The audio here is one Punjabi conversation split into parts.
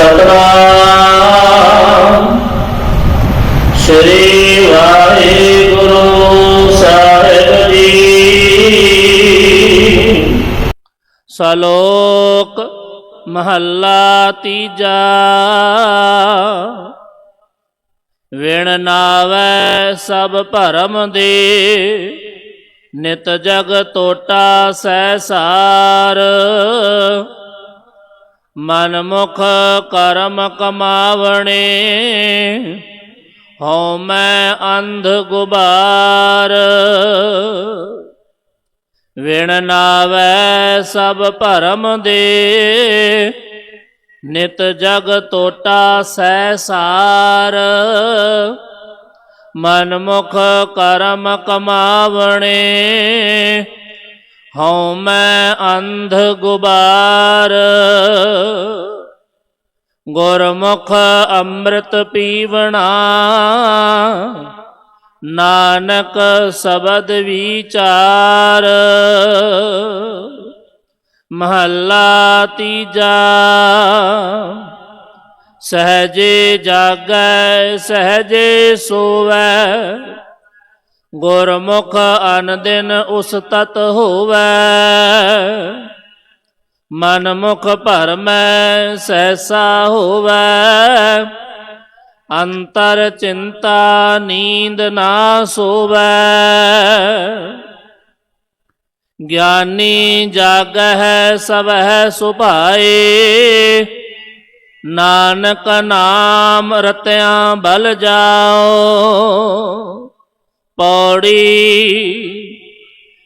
ਸਤਨਾਮ। ਸ੍ਰੀ ਵਾਹਿਗੁਰੂ ਸਾਹਿਬ ਜੀ। ਸ਼ਲੋਕ ਮਹੱਲਾ ਤੀਜਾ। ਵਿਣ ਨਾਵੈ ਸਭ ਭਰਮ ਦੇ, ਨਿਤ ਜਗ ਟੋਟਾ ਸਹਿ ਸਾਰ ਮਨਮੁਖ ਕਰਮ ਕਮਾਵਣੇ, ਹਉ ਮੈਂ ਅੰਧ ਗੁਬਾਰ। ਵਿਣ ਨਾਵੈ ਸਭ ਭਰਮ ਦੇ, ਨਿਤ ਜਗ ਤੋਟਾ ਸਹਿ ਸਾਰ। ਮਨ ਕਰਮ ਕਮਾਵਣੇ ਹਉ ਮੈਂ ਅੰਧ ਗੁਬਾਰ, ਗੁਰਮੁਖ ਅੰਮ੍ਰਿਤ ਪੀਵਣਾ, ਨਾਨਕ ਸ਼ਬਦ ਵਿਚਾਰ, ਮਹੱਲਾ ਤੀਜਾ, ਸਹਜੇ ਜਾਗੈ, ਸਹਜੇ ਸੋਵੈ ਗੁਰਮੁਖ ਅਨਦਿਨ ਉਸ ਤਤ ਹੋਵੈ। ਮਨ ਮੁਖ ਭਰਮੈ ਸਹਿਸਾ ਹੋਵੈ। ਅੰਤਰ ਚਿੰਤਾ ਨੀਂਦ ਨਾ ਸੋਵੈ। ਗਿਆਨੀ ਜਾਗਹਿ ਸਭੈ ਸੁਭਾਏ। ਨਾਨਕ ਨਾਮ ਰਤਿਆਂ ਬਲ ਜਾਓ। ਪੌੜੀ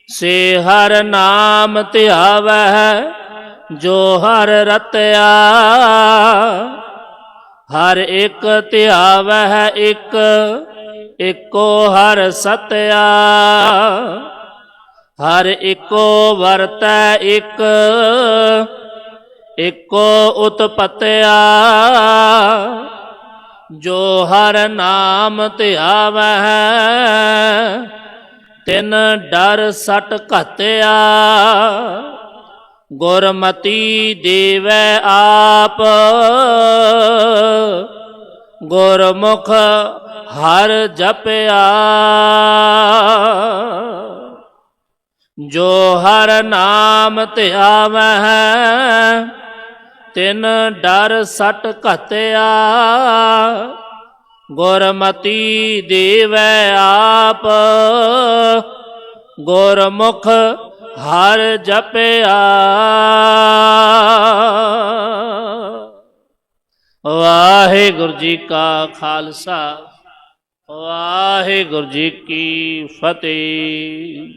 ਸੇ ਹਰ ਨਾਮ ਧਿਆਵੈ ਜੋ ਹਰ ਰਤਿਆ। ਹਰ ਇੱਕ ਧਿਆਵਹਿ ਇੱਕ, ਇੱਕੋ ਹਰ ਸਤਿਆ। ਹਰ ਇੱਕੋ ਵਰਤੈ ਇੱਕ, ਇੱਕੋ ਉਤਪਤਿਆ। ਜੋ ਹਰ ਨਾਮ ਧਿਆਵਹਿ ਤਿਨ ਡਰ ਸਟ ਘਤਿਆ ਗੁਰਮਤੀ ਦੇਵੈ ਆਪ, ਗੁਰਮੁਖ ਹਰ ਜਪਿਆ। ਜੋ ਹਰ ਨਾਮ ਧਿਆਵਹਿ ਤਿਨ ਡਰ ਸਟ ਘਤਿਆ, ਗੁਰਮਤੀ ਦੇਵੈ ਆਪ। ਗੁਰਮੁਖ ਹਰ ਜਪਿਆ। ਵਾਹਿਗੁਰੂ ਜੀ ਕਾ ਖਾਲਸਾ, ਵਾਹਿਗੁਰੂ ਜੀ ਕੀ ਫਤਿਹ।